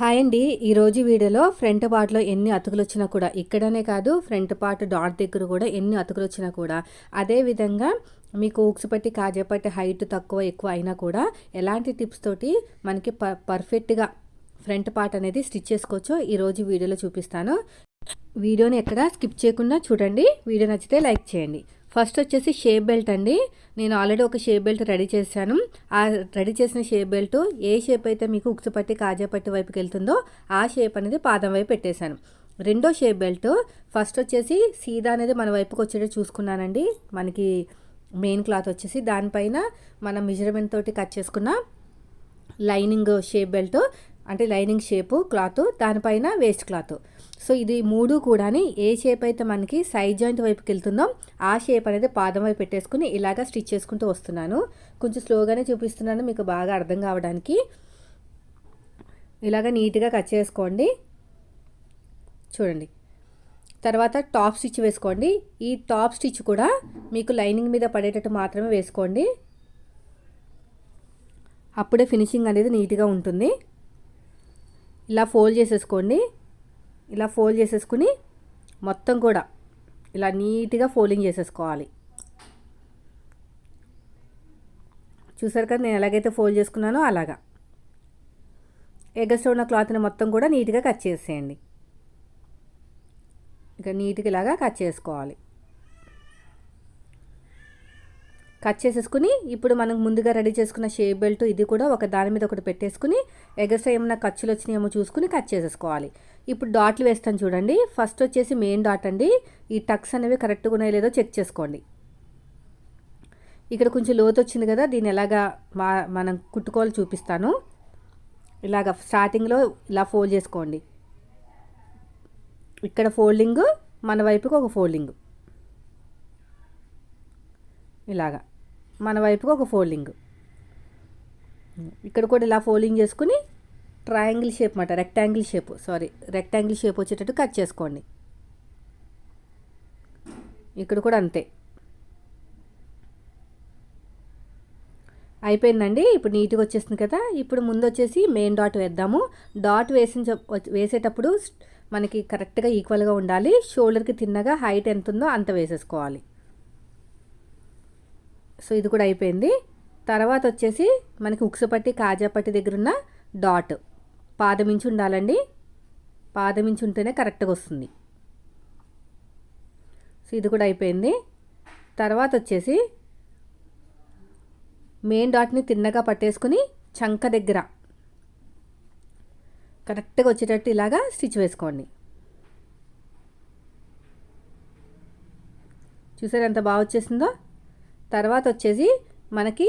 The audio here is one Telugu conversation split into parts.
హాయ్ అండి. ఈరోజు వీడియోలో ఫ్రంట్ పార్ట్లో ఎన్ని అతుకులు వచ్చినా కూడా ఇక్కడనే కాదు ఫ్రంట్ పార్ట్ డాట్ దగ్గర కూడా ఎన్ని అతుకులు వచ్చినా కూడా అదే విధంగా మీకు ఊక్స్ పట్టి కాజేపట్టి హైట్ తక్కువ ఎక్కువ అయినా కూడా ఎలాంటి టిప్స్ తోటి మనకి ప పర్ఫెక్ట్గా ఫ్రంట్ పార్ట్ అనేది స్టిచ్ చేసుకోవచ్చో ఈరోజు వీడియోలో చూపిస్తాను. వీడియోని ఎక్కడ స్కిప్ చేయకుండా చూడండి. వీడియో నచ్చితే లైక్ చేయండి. ఫస్ట్ వచ్చేసి షేప్ బెల్ట్ అండి. నేను ఆల్రెడీ ఒక షేప్ బెల్ట్ రెడీ చేశాను. ఆ రెడీ చేసిన షేప్ బెల్ట్ ఏ షేప్ అయితే మీకు ఉక్సు పట్టి కాజా పట్టి వైపుకి వెళ్తుందో ఆ షేప్ అనేది పాదం వైపు పెట్టేశాను. రెండో షేప్ బెల్ట్ ఫస్ట్ వచ్చేసి సీదా అనేది మన వైపుకి వచ్చేటట్టు చూసుకున్నానండి. మనకి మెయిన్ క్లాత్ వచ్చేసి దానిపైన మనం మెజర్మెంట్ తోటి కట్ చేసుకున్న లైనింగ్ షేప్ బెల్ట్ అంటే లైనింగ్ షేపు క్లాత్ దానిపైన వేస్ట్ క్లాత్. సో ఇది మూడు కూడాని ఏ షేప్ అయితే మనకి సైడ్ జాయింట్ వైపుకి వెళ్తుందో ఆ షేప్ అనేది పాదం వైపు పెట్టేసుకుని ఇలాగా స్టిచ్ చేసుకుంటూ వస్తున్నాను. కొంచెం స్లోగానే చూపిస్తున్నాను మీకు బాగా అర్థం కావడానికి. ఇలాగ నీట్గా కట్ చేసుకోండి. చూడండి. తర్వాత టాప్ స్టిచ్ వేసుకోండి. ఈ టాప్ స్టిచ్ కూడా మీకు లైనింగ్ మీద పడేటట్టు మాత్రమే వేసుకోండి. అప్పుడే ఫినిషింగ్ అనేది నీట్గా ఉంటుంది. ఇలా ఫోల్డ్ చేసేసుకోండి. ఇలా ఫోల్డ్ చేసేసుకుని మొత్తం కూడా ఇలా నీట్గా ఫోల్డింగ్ చేసేసుకోవాలి. చూసారు కదా నేను ఎలాగైతే ఫోల్డ్ చేసుకున్నానో అలాగా. ఎగస్ట్రా ఉన్న క్లాత్ని మొత్తం కూడా నీట్గా కట్ చేసేయండి. ఇక నీట్గా ఇలాగా కట్ చేసుకోవాలి. కట్ చేసేసుకుని ఇప్పుడు మనం ముందుగా రెడీ చేసుకున్న షేప్ బెల్ట్ ఇది కూడా ఒక దాని మీద ఒకటి పెట్టేసుకుని ఎగస్ట్రా ఏమైనా ఖర్చులు వచ్చినాయేమో చూసుకుని కట్ చేసేసుకోవాలి. ఇప్పుడు డాట్లు వేస్తాను చూడండి. ఫస్ట్ వచ్చేసి మెయిన్ డాట్ అండి. ఈ టక్స్ అనేవి కరెక్ట్గా ఉన్నాయో లేదో చెక్ చేసుకోండి. ఇక్కడ కొంచెం లోతు వచ్చింది కదా దీన్ని ఎలాగా మా మనం కుట్టుకోవాలి చూపిస్తాను. ఇలాగ స్టార్టింగ్లో ఇలా ఫోల్డ్ చేసుకోండి. ఇక్కడ ఫోల్డింగ్ మన వైపుకి ఒక ఫోల్డింగ్. ఇలాగా మన వైపుకి ఒక ఫోల్డింగ్. ఇక్కడ కూడా ఇలా ఫోల్డింగ్ చేసుకుని ట్రయాంగిల్ షేప్ మాట rectangle shape sorry rectangle shape వచ్చేటట్టు కట్ చేసుకోండి. ఇక్కడ కూడా అంతే. అయిపోయిందండి ఇప్పుడు నీట్గా వచ్చేస్తుంది కదా ఇప్పుడు ముందు వచ్చేసి మెయిన్ డాట్ వేద్దాము. డాట్ వేసిన వేసేటప్పుడు మనకి కరెక్ట్గా ఈక్వల్గా ఉండాలి. షోల్డర్కి తిన్నగా హైట్ ఎంత ఉందో అంత వేసేసుకోవాలి. సో ఇది కూడా అయిపోయింది. తర్వాత వచ్చేసి మనకి ఉక్సపట్టి కాజాపట్టి దగ్గర ఉన్న డాట్. పాదమించి ఉండాలండి పాదమించి ఉంటేనే కరెక్ట్గా వస్తుంది. సో ఇది కూడా అయిపోయింది. తర్వాత వచ్చేసి మెయిన్ డాట్ని తిన్నగా పట్టేసుకుని చంక దగ్గర కరెక్ట్గా వచ్చేటట్టు ఇలాగా స్టిచ్ వేసుకోండి. చూసారు ఎంత బాగా వచ్చేసిందో? తర్వాత వచ్చేసి మనకి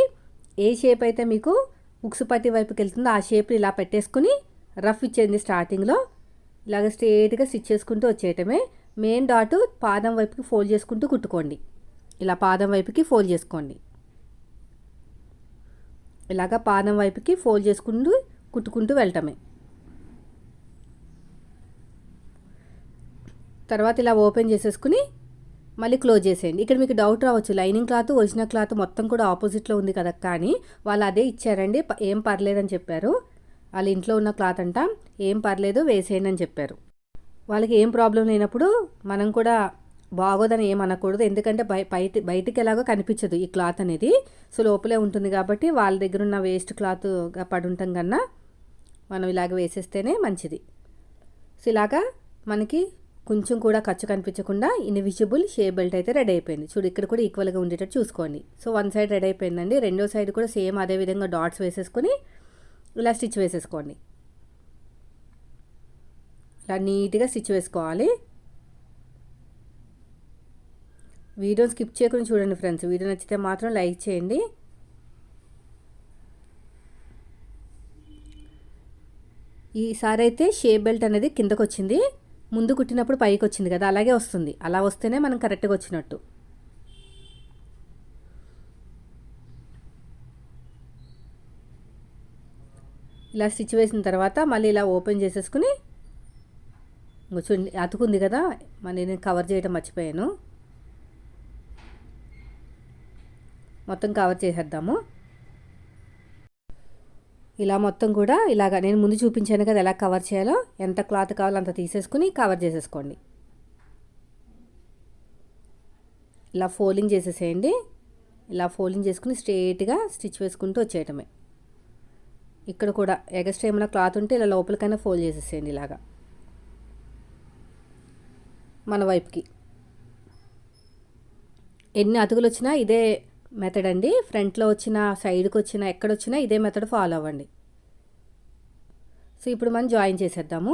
ఏ షేప్ అయితే మీకు ఉక్సు పట్టి వైపుకి వెళ్తుందో ఆ షేప్ని ఇలా పెట్టేసుకుని రఫ్ ఇచ్చేది స్టార్టింగ్లో. ఇలాగ స్ట్రేట్గా స్టిచ్ చేసుకుంటూ వచ్చేయటమే. మెయిన్ డాట్ పాదం వైపుకి ఫోల్డ్ చేసుకుంటూ కుట్టుకోండి. ఇలా పాదం వైపుకి ఫోల్డ్ చేసుకోండి. ఇలాగ పాదం వైపుకి ఫోల్డ్ చేసుకుంటూ కుట్టుకుంటూ వెళ్ళటమే. తర్వాత ఇలా ఓపెన్ చేసేసుకుని మళ్ళీ క్లోజ్ చేసేయండి. ఇక్కడ మీకు డౌట్ రావచ్చు. లైనింగ్ క్లాత్ ఒరిజినల్ క్లాత్ మొత్తం కూడా ఆపోజిట్లో ఉంది కదా. కానీ వాళ్ళు అదే ఇచ్చారండి. ఏం పర్లేదని చెప్పారు. వాళ్ళ ఇంట్లో ఉన్న క్లాత్ అంట ఏం పర్లేదు వేసేయండి అని చెప్పారు. వాళ్ళకి ఏం ప్రాబ్లం లేనప్పుడు మనం కూడా బాగోదని ఏం అనకూడదు. ఎందుకంటే బయ బయట బయటికి ఎలాగో కనిపించదు ఈ క్లాత్ అనేది. సో లోపలే ఉంటుంది కాబట్టి వాళ్ళ దగ్గర ఉన్న వేస్ట్ క్లాత్ పడి ఉంటాం కన్నా మనం ఇలాగ వేసేస్తేనే మంచిది. సో ఇలాగా మనకి కొంచెం కూడా ఖర్చు కనిపించకుండా ఇన్విజిబుల్ షే బెల్ట్ అయితే రెడీ అయిపోయింది. చూడు ఇక్కడ కూడా ఈక్వల్గా ఉండేటట్టు చూసుకోండి. సో వన్ సైడ్ రెడీ అయిపోయిందండి. రెండో సైడ్ కూడా సేమ్ అదే విధంగా డాట్స్ వేసేసుకొని ఇలా స్టిచ్ వేసేసుకోండి. ఇలా నీట్గా స్టిచ్ వేసుకోవాలి. వీడియో స్కిప్ చేయకుండా చూడండి ఫ్రెండ్స్. వీడియో నచ్చితే మాత్రం లైక్ చేయండి. ఈసారి అయితే షేప్ బెల్ట్ అనేది కిందకు వచ్చింది ముందు కుట్టినప్పుడు పైకి వచ్చింది కదా అలాగే వస్తుంది. అలా వస్తేనే మనం కరెక్ట్గా వచ్చినట్టు. ఇలా స్టిచ్ వేసిన తర్వాత మళ్ళీ ఇలా ఓపెన్ చేసేసుకుని చూడండి అతుకుంది కదా మళ్ళీ నేను కవర్ చేయడం మర్చిపోయాను. మొత్తం కవర్ చేసేద్దాము. ఇలా మొత్తం కూడా ఇలాగ నేను ముందు చూపించాను కదా ఎలా కవర్ చేయాలో ఎంత క్లాత్ కావాలో అంత తీసేసుకుని కవర్ చేసేసుకోండి. ఇలా ఫోల్డింగ్ చేసేసేయండి. ఇలా ఫోల్డింగ్ చేసుకుని స్ట్రేట్గా స్టిచ్ వేసుకుంటూ వచ్చేయటమే. ఇక్కడ కూడా ఎగస్ట్రా ఏమైనా క్లాత్ ఉంటే ఇలా లోపలికైనా ఫోల్డ్ చేసేసేయండి ఇలాగా. మన వైపుకి. ఎన్ని అతుకులు వచ్చినా ఇదే మెథడ్ అండి. ఫ్రంట్లో వచ్చిన సైడ్కి వచ్చిన ఎక్కడొచ్చినా ఇదే మెథడ్ ఫాలో అవ్వండి. సో ఇప్పుడు మనం జాయిన్ చేసేద్దాము.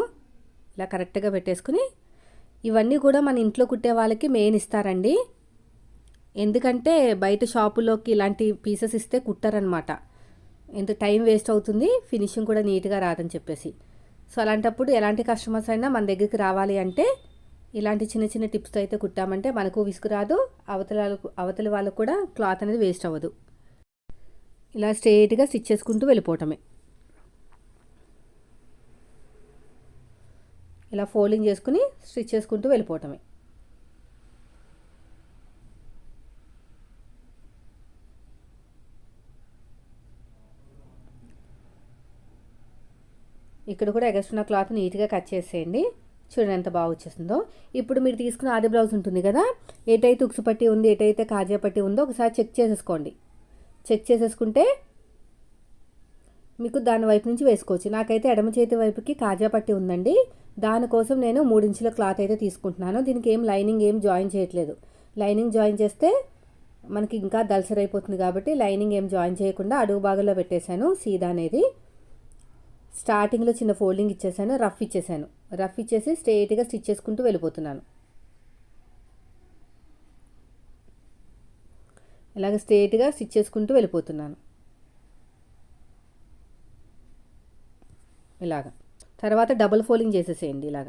ఇలా కరెక్ట్గా పెట్టేసుకుని ఇవన్నీ కూడా మన ఇంట్లో కుట్టే వాళ్ళకి మెయిన్ ఇస్తారండి. ఎందుకంటే బయట షాపులోకి ఇలాంటి పీసెస్ ఇస్తే కుట్టారనమాట ఎంత టైం వేస్ట్ అవుతుంది ఫినిషింగ్ కూడా నీట్గా రాదని చెప్పేసి. సో అలాంటప్పుడు ఎలాంటి కస్టమర్స్ అయినా మన దగ్గరికి రావాలి అంటే ఇలాంటి చిన్న చిన్న టిప్స్తో అయితే కుట్టామంటే మనకు విసుకురాదు అవతల అవతల వాళ్ళకు కూడా క్లాత్ అనేది వేస్ట్ అవ్వదు. ఇలా స్ట్రేట్గా స్టిచ్ చేసుకుంటూ వెళ్ళిపోవటమే. ఇలా ఫోల్డింగ్ చేసుకుని స్టిచ్ చేసుకుంటూ వెళ్ళిపోవటమే. ఇక్కడ కూడా ఎగస్ట్రా క్లాత్ నీట్గా కట్ చేసేయండి. చూడండి ఎంత బాగా వచ్చేసిందో ఇప్పుడు మీరు తీసుకున్న ఆది బ్లౌజ్ ఉంటుంది కదా ఏటైతే ఉక్సు పట్టి ఉంది ఏటైతే కాజా పట్టి ఉందో ఒకసారి చెక్ చేసేసుకోండి. చెక్ చేసేసుకుంటే మీకు దాని వైపు నుంచి వేసుకోవచ్చు. నాకైతే ఎడమ చేతి వైపుకి కాజా పట్టి ఉందండి. దానికోసం నేను మూడించుల క్లాత్ అయితే తీసుకుంటున్నాను. దీనికి ఏం లైనింగ్ ఏం జాయిన్ చేయట్లేదు. లైనింగ్ జాయిన్ చేస్తే మనకి ఇంకా దల్సర్ అయిపోతుంది కాబట్టి లైనింగ్ ఏం జాయిన్ చేయకుండా అడుగు భాగంలో పెట్టేశాను సీదా అనేది. స్టార్టింగ్లో చిన్న ఫోల్డింగ్ ఇచ్చేసాను రఫ్ ఇచ్చేసాను. రఫ్ ఇచ్చేసి స్ట్రేట్గా స్టిచ్ చేసుకుంటూ వెళ్ళిపోతున్నాను. ఇలాగ స్ట్రేట్గా స్టిచ్ చేసుకుంటూ వెళ్ళిపోతున్నాను. ఇలాగ. తర్వాత డబుల్ ఫోల్డింగ్ చేసేసేయండి ఇలాగ.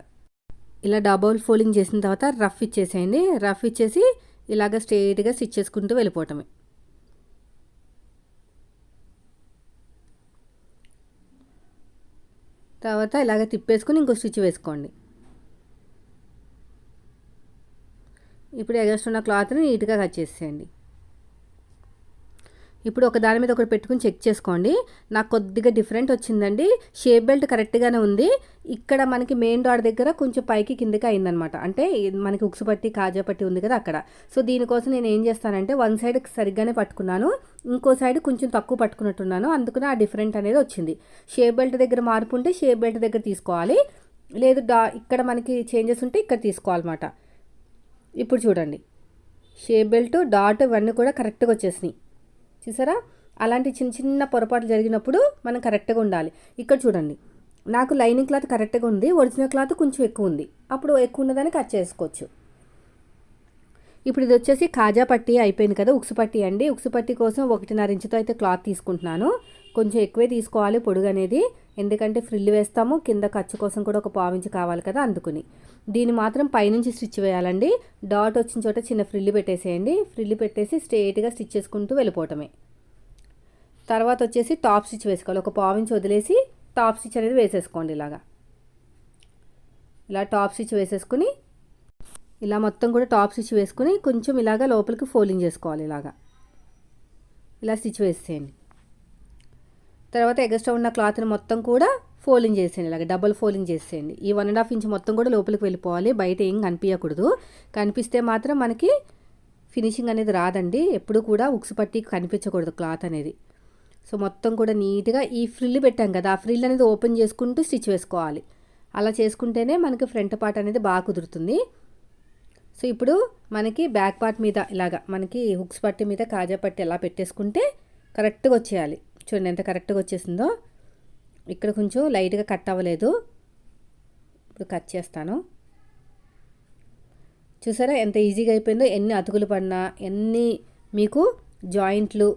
ఇలా డబుల్ ఫోల్డింగ్ చేసిన తర్వాత రఫ్ ఇచ్చేసేయండి. రఫ్ ఇచ్చేసి ఇలాగ స్ట్రేట్గా స్టిచ్ చేసుకుంటూ వెళ్ళిపోవటమే. తర్వాత ఇలాగ తిప్పేసుకుని ఇంకో స్టిచ్ వేసుకోండి. ఇప్పుడు ఎగస్ట్ ఉన్న క్లాత్ని నీట్గా కట్ చేసేయండి. ఇప్పుడు ఒక దాని మీద ఒకటి పెట్టుకుని చెక్ చేసుకోండి. నాకు కొద్దిగా డిఫరెంట్ వచ్చిందండి. షేప్ బెల్ట్ కరెక్ట్గానే ఉంది. ఇక్కడ మనకి మెయిన్ డాట్ దగ్గర కొంచెం పైకి కిందకి అయిందనమాట అంటే మనకి ఉక్సు పట్టి కాజా పట్టి ఉంది కదా అక్కడ. సో దీనికోసం నేను ఏం చేస్తానంటే వన్ సైడ్ సరిగ్గానే పట్టుకున్నాను. ఇంకో సైడ్ కొంచెం తక్కువ పట్టుకున్నట్టున్నాను. అందుకని ఆ డిఫరెంట్ అనేది వచ్చింది. షేప్ బెల్ట్ దగ్గర మార్పు ఉంటే షేప్ బెల్ట్ దగ్గర తీసుకోవాలి. లేదు డా ఇక్కడ మనకి చేంజెస్ ఉంటే ఇక్కడ తీసుకోవాలన్నమాట. ఇప్పుడు చూడండి. షేప్ బెల్ట్ డాట్ ఇవన్నీ కూడా కరెక్ట్గా వచ్చేసినాయి. చూసారా? అలాంటి చిన్న చిన్న పొరపాట్లు జరిగినప్పుడు మనం కరెక్ట్గా ఉండాలి. ఇక్కడ చూడండి. నాకు లైనింగ్ క్లాత్ కరెక్ట్గా ఉంది. ఒరిజినల్ క్లాత్ కొంచెం ఎక్కువ ఉంది. అప్పుడు ఎక్కువ ఉన్నదాన్ని కట్ చేసుకోవచ్చు. ఇప్పుడు ఇది వచ్చేసి కాజా పట్టి అయిపోయింది కదా ఉక్సు పట్టి అండి. ఉక్సు పట్టి కోసం ఒకటిన్నర ఇంచుతో అయితే క్లాత్ తీసుకుంటున్నాను. కొంచెం ఎక్కువే తీసుకోవాలి పొడుగు అనేది ఎందుకంటే ఫ్రిల్ వేస్తాము కింద ఖర్చు కోసం కూడా ఒక పావించి కావాలి కదా అందుకుని. దీన్ని మాత్రం పైనుంచి స్టిచ్ వేయాలండి. డాట్ వచ్చిన చోట చిన్న ఫ్రిల్ పెట్టేసేయండి. ఫ్రిల్ పెట్టేసి స్ట్రేట్గా స్టిచ్ చేసుకుంటూ వెళ్ళిపోవటమే. తర్వాత వచ్చేసి టాప్ స్టిచ్ వేసుకోవాలి. ఒక పావించి వదిలేసి టాప్ స్టిచ్ అనేది వేసేసుకోండి ఇలాగా. ఇలా టాప్ స్టిచ్ వేసేసుకుని ఇలా మొత్తం కూడా టాప్ స్టిచ్ వేసుకుని కొంచెం ఇలాగా లోపలికి ఫోల్డింగ్ చేసుకోవాలి ఇలాగా. ఇలా స్టిచ్ వేసేయండి తర్వాత ఎగస్ట్రా ఉన్న క్లాత్ని మొత్తం కూడా ఫోల్డింగ్ చేసేయండి. ఇలాగ డబుల్ ఫోల్డింగ్ చేసేయండి. ఈ వన్ అండ్ హాఫ్ ఇంచ్ మొత్తం కూడా లోపలికి వెళ్ళిపోవాలి. బయట ఏం కనిపించకూడదు కనిపిస్తే మాత్రం మనకి ఫినిషింగ్ అనేది రాదండి. ఎప్పుడు కూడా ఉక్సు పట్టి కనిపించకూడదు క్లాత్ అనేది. సో మొత్తం కూడా నీట్గా ఈ ఫ్రిల్ పెట్టాం కదా ఆ ఫ్రిల్ అనేది ఓపెన్ చేసుకుంటూ స్టిచ్ వేసుకోవాలి. అలా చేసుకుంటేనే మనకి ఫ్రంట్ పార్ట్ అనేది బాగా కుదురుతుంది. సో ఇప్పుడు మనకి బ్యాక్ పార్ట్ మీద ఇలాగా మనకి హుక్స్ పట్టి మీద కాజా పట్టి ఎలా పెట్టేసుకుంటే కరెక్ట్గా వచ్చేయాలి. చూడండి ఎంత కరెక్ట్గా వచ్చేసిందో. ఇక్కడ కొంచెం లైట్గా కట్ అవ్వలేదు. ఇప్పుడు కట్ చేస్తాను. చూసారా ఎంత ఈజీగా అయిపోయిందో? ఎన్ని అతుకులు పడినా ఎన్ని మీకు జాయింట్లు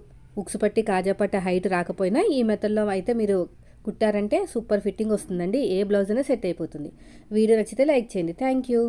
ఉక్స్ పట్టి కాజా పట్టి హైట్ రాకపోయినా ఈ మెథడ్లో అయితే మీరు కుట్టారంటే సూపర్ ఫిట్టింగ్ వస్తుందండి. ఏ బ్లౌజ్ అయినా సెట్ అయిపోతుంది. వీడియో నచ్చితే లైక్ చేయండి. Thank you